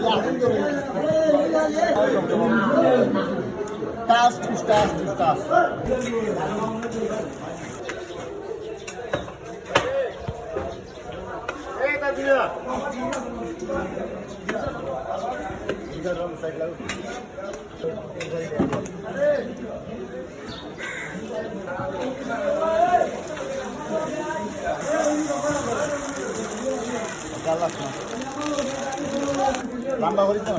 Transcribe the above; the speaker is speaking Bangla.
Stars to stars to stars. Hey, Tabina. These are wrong side. চার লাখ লম্বা করি তো